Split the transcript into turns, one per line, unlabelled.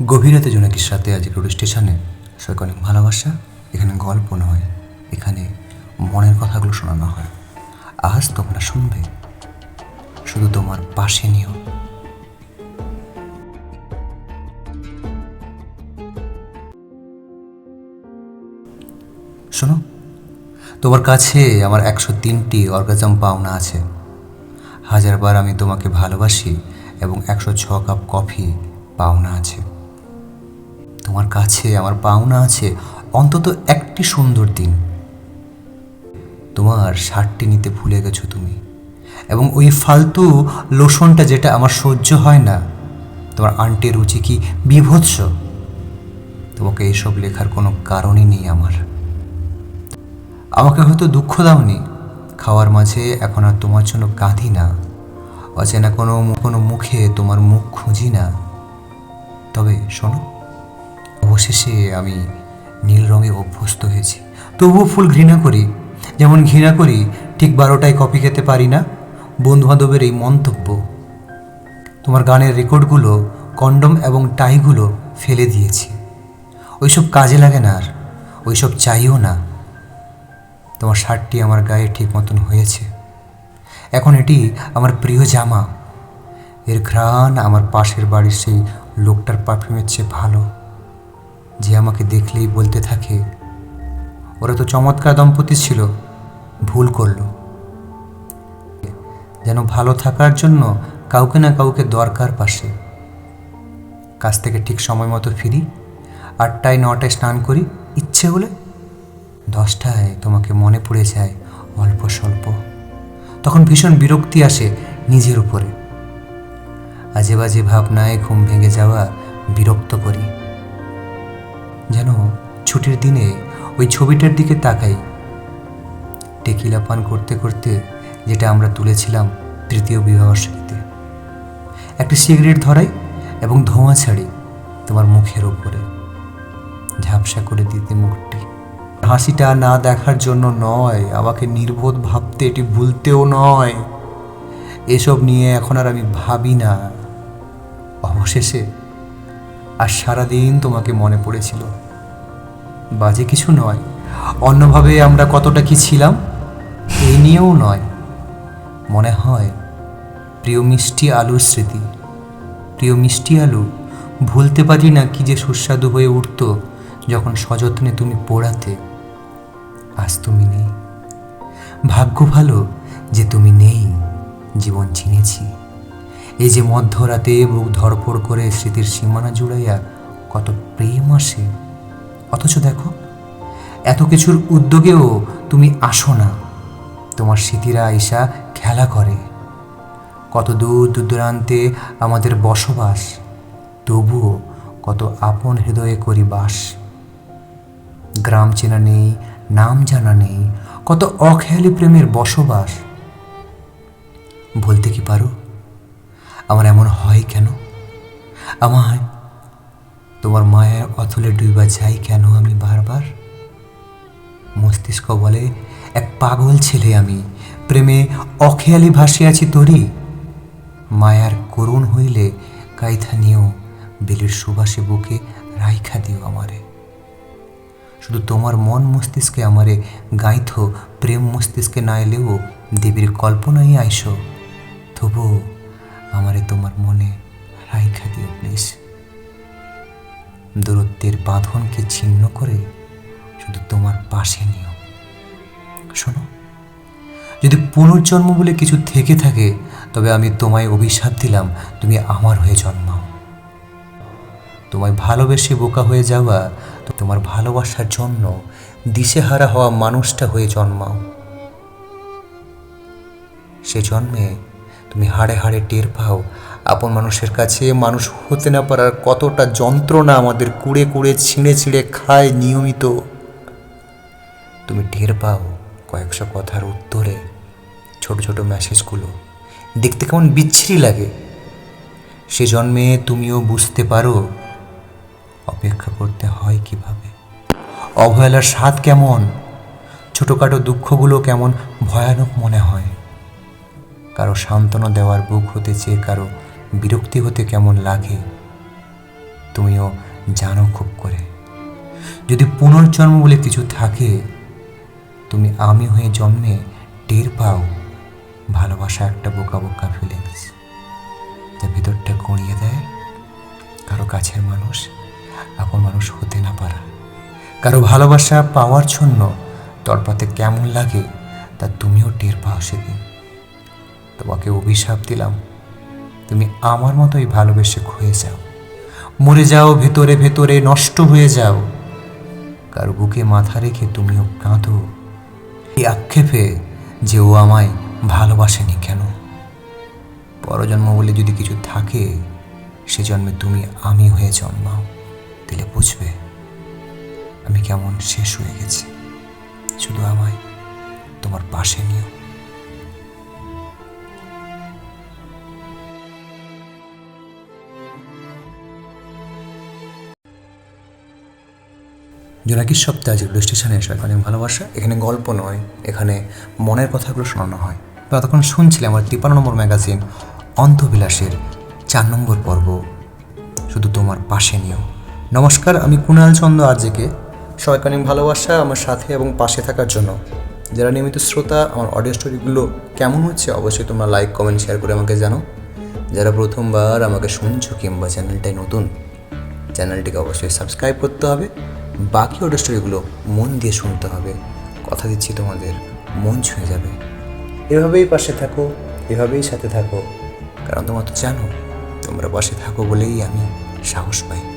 গভীরাতে জোনাকির সাথে আজ রোড স্টেশনে সবাইকে অনেক ভালোবাসা, এখানে গল্প নয়, এখানে মনের কথাগুলো শোনানো হয়। আজ তোমরা শুনবে, শুধু তোমার পাশে নিও। শোনো, তোমার কাছে আমার একশো তিনটি অর্গাজম পাওনা আছে। হাজারবার আমি তোমাকে ভালোবাসি এবং একশো ছ কাপ কফি পাওনা আছে। তোমার কাছে, আমার পাওনা আছে। অন্তত একটি সুন্দর দিন। তোমার শার্টটি নিতে ভুলে গেছো তুমি। এবং ওই ফালতু লোশনটা যেটা আমার সহ্য হয় না। তোমার আন্টির রুচি কি বিভৎস? তোমাকে এইসব লেখার কোনো কারণই নেই আমার। আমাকে হয়তো দুঃখ দাওনি। খাওয়ার মাঝে এখন আর তোমার জন্য কাঁদি না। অচেনা কোনো কোনো মুখে তোমার মুখ খুঁজি না। তবে শোনো অবশেষে আমি নীল রঙে অভ্যস্ত হয়েছি। তবুও ফুল ঘৃণা করি। যেমন ঘৃণা করি, ঠিক বারোটায় কপি খেতে পারি না। বন্ধুবান্ধবের এই মন্তব্য তোমার গানের রেকর্ডগুলো, কন্ডম এবং টাইগুলো ফেলে দিয়েছি। ওইসব কাজে লাগে না আর। ওইসব চাইও না। তোমার শার্টটি আমার গায়ে ঠিক মতন হয়েছে। এখন এটি আমার প্রিয় জামা। এর ঘ্রাণ আমার পাশের বাড়ির সেই লোকটার পারফিউমের চেয়ে ভালো। যে আমাকে দেখলেই বলতে থাকে, ওরা তো চমৎকার দম্পতি ছিল, ভুল করল। যেন ভালো থাকার জন্য কাউকে না কাউকে দরকার পাশে। কাজ থেকে ঠিক সময় মতো ফিরি, আটটায় নটায় স্নান করি, ইচ্ছে হলে দশটায় তোমাকে মনে পড়ে যায় অল্প স্বল্প। তখন ভীষণ বিরক্তি আসে নিজের উপরে। আজে বাজে ভাবনায় ঘুম ভেঙে যাওয়া বিরক্ত করি। যেন ছুটির দিনে ওই ছবিটার দিকে তাকাই। টেকিলা পান করতে করতে যেটা আমরা তুলেছিলাম তৃতীয় বিবাহবার্ষিকীতে একটি সিগারেট ধরাই এবং ধোঁয়া ছাড়ি তোমার মুখের ওপরে। ঝাপসা করে দিতে মুখটি। হাসিটা না দেখার জন্য নয়, আমাকে নির্বোধ ভাবতে এটি ভুলতেও নয়। এসব নিয়ে এখন আর আমি ভাবি না। অবশেষে আর সারাদিন তোমাকে মনে পড়েছিল। বাজে কিছু নয়। অন্যভাবে আমরা কতটা কি ছিলাম এই নিয়েও নয়। মনে হয়, প্রিয় মিষ্টি আলুর স্মৃতি। প্রিয় মিষ্টি আলু, ভুলতে পারি না কি যে সুস্বাদু হয়ে উঠত যখন সযত্নে তুমি পোড়াতে। আজ তুমি নেই। ভাগ্য ভালো যে তুমি নেই, জীবন চিনেছি। এই যে মধ্যরাতে মুখ ধরপড় করে স্মৃতির সীমানা জুড়াইয়া কত প্রেম আসে। অথচ দেখো, এত কিছুর উদ্যোগেও তুমি আসো না। তোমার স্মৃতিরা আইসা খেলা করে। কত দূর দূর দূরান্তে আমাদের বসবাস, তবুও কত আপন হৃদয়ে করি বাস। গ্রাম চেনা নেই, নাম জানা নেই, কত অখেয়ালি প্রেমের বসবাস। বলতে কি পারো? আমার এমন হয় কেন? আমায় তোমার মায়ের অথলে ডুইবা যাই কেন আমি বারবার? মস্তিষ্ক বলে, এক পাগল ছেলে আমি, প্রেমে অখেয়ালি ভাসিয়াছি তোরই। মায়ার করুণ হইলে কাইথা নিয়েও বেলের সুবাসে বুকে রাইখা দিও আমারে। শুধু তোমার মন মস্তিষ্কে আমারে গাইথ, প্রেম মস্তিষ্কে না এলেও দেবীর কল্পনাই আইসো। তবুও আমারে তোমার মনে রাইখা দিও প্লিজ দূরত্বের বাঁধনকে ছিন্ন করে শুধু তোমার পাশে নিও। শোনো, যদি পুনর্জন্ম বলে কিছু থেকে থাকে, তবে আমি তোমায় অভিশাপ দিলাম, তুমি আমার হয়ে জন্মাও। তোমায় ভালোবেসে বোকা হয়ে যাওয়া, তোমার ভালোবাসার জন্য দিশেহারা হওয়া মানুষটা হয়ে জন্মাও। সে জন্মে তুমি হাড়ে হাড়ে টের পাও। আপন মানুষের কাছে মানুষ হতে না পারার কতটা যন্ত্রণা আমাদের কুড়ে কুড়ে, ছিঁড়ে ছিঁড়ে খায় নিয়মিত। তুমি টের পাও কয়েকশো কথার উত্তরে ছোট ছোট মেসেজগুলো দেখতে কেমন বিচ্ছিরি লাগে। সে জন্মে তুমিও বুঝতে পারো অপেক্ষা করতে হয় কীভাবে। অবহেলার স্বাদ কেমন? ছোটোখাটো দুঃখগুলো কেমন ভয়ানক মনে হয়। কারও সান্ত্বনা দেওয়ার বুক হতে চেয়ে কারও বিরক্তি হতে কেমন লাগে, তুমিও জানো খুব করে। যদি পুনর্জন্ম বলে কিছু থাকে, তুমি আমি হয়ে জন্মে টের পাও, ভালোবাসা একটা বোকা বোকা ফিলিংস যা ভেতরটা গড়িয়ে দেয়, কারও কাছের মানুষ, আপন মানুষ হতে না পারা। কারও ভালোবাসা পাওয়ার জন্য তরপাতে কেমন লাগে, তা তুমিও টের পাও সেদিন। তোমাকে অভিশাপ দিলাম। তুমি আমার মতোই ভালোবেসে ক্ষয়ে যাও। মরে যাও, ভেতরে ভেতরে, নষ্ট হয়ে যাও। কার বুকে মাথা রেখে তুমিও কাঁদো। এই আক্ষেপে যে ও আমায় ভালোবাসেনি কেন? পরজন্ম বলে যদি কিছু থাকে, সে জন্মে তুমি আমি হয়ে জন্মাও। দিলে বুঝবে আমি কেমন শেষ হয়ে গেছি। শুধু আমায়, তোমার পাশে নিও। জোনাকির সপ্তাহে রেডিও স্টেশনে এসে এখানে ভালোবাসা, এখানে গল্প নয়, এখানে মনের কথাগুলো শোনানো হয়। তো এতক্ষণ শুনছিলাম আমার তিপান্ন নম্বর ম্যাগাজিন অন্তবিলাসের চার নম্বর পর্ব। শুধু তোমার পাশে নিও। নমস্কার, আমি কুণাল চন্দ্র আরজেকে। সবাইকে অনেক ভালোবাসা আমার সাথে এবং পাশে থাকার জন্য। যারা নিয়মিত শ্রোতা, আমার অডিও স্টোরিগুলো কেমন হচ্ছে অবশ্যই তোমরা লাইক কমেন্ট শেয়ার করে আমাকে জানো যারা প্রথমবার আমাকে শুনছো কিংবা চ্যানেলটাই নতুন চ্যানেলটিকে অবশ্যই সাবস্ক্রাইব করতে হবে। বাকি অডিও স্টোরিগুলো মন দিয়ে শুনতে হবে। কথা দিচ্ছি তোমাদের, মন ছুঁয়ে যাবে। এভাবেই পাশে থাকো, এভাবেই সাথে থাকো। কারণ তোমরা তো জানো, তোমরা পাশে থাকো বলেই আমি সাহস পাই।